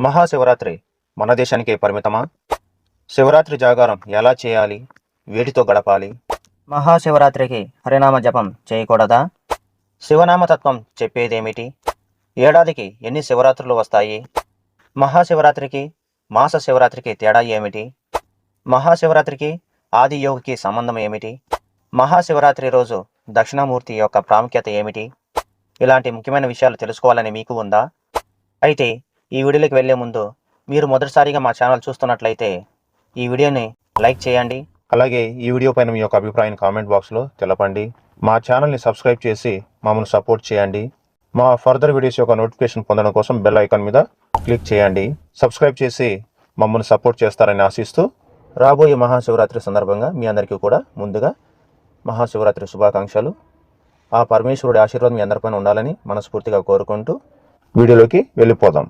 మహాశివరాత్రి మన దేశానికే పరిమితమా? శివరాత్రి జాగారం ఎలా చేయాలి? వేటితో గడపాలి? మహాశివరాత్రికి హరినామ జపం చేయకూడదా? శివనామతత్వం చెప్పేదేమిటి? ఏడాదికి ఎన్ని శివరాత్రులు వస్తాయి? మహాశివరాత్రికి మాస శివరాత్రికి తేడా ఏమిటి? మహాశివరాత్రికి ఆది యోగికి సంబంధం ఏమిటి? మహాశివరాత్రి రోజు దక్షిణామూర్తి యొక్క ప్రాముఖ్యత ఏమిటి? ఇలాంటి ముఖ్యమైన విషయాలు తెలుసుకోవాలని మీకు ఉందా? అయితే ఈ వీడియోలోకి వెళ్ళే ముందు మీరు మొదటిసారిగా మా ఛానల్ చూస్తున్నట్లయితే ఈ వీడియోని లైక్ చేయండి. అలాగే ఈ వీడియో పైన మీ యొక్క అభిప్రాయాన్ని కామెంట్ బాక్స్లో తెలపండి. మా ఛానల్ని సబ్స్క్రైబ్ చేసి మమ్మల్ని సపోర్ట్ చేయండి. మా ఫర్దర్ వీడియోస్ యొక్క నోటిఫికేషన్ పొందడం కోసం బెల్ ఐకాన్ మీద క్లిక్ చేయండి. సబ్స్క్రైబ్ చేసి మమ్మల్ని సపోర్ట్ చేస్తారని ఆశిస్తూ రాబోయే మహాశివరాత్రి సందర్భంగా మీ అందరికీ కూడా ముందుగా మహాశివరాత్రి శుభాకాంక్షలు. ఆ పరమేశ్వరుడి ఆశీర్వాదం మీ అందరిపైన ఉండాలని మనస్ఫూర్తిగా కోరుకుంటూ వీడియోలోకి వెళ్ళిపోదాం.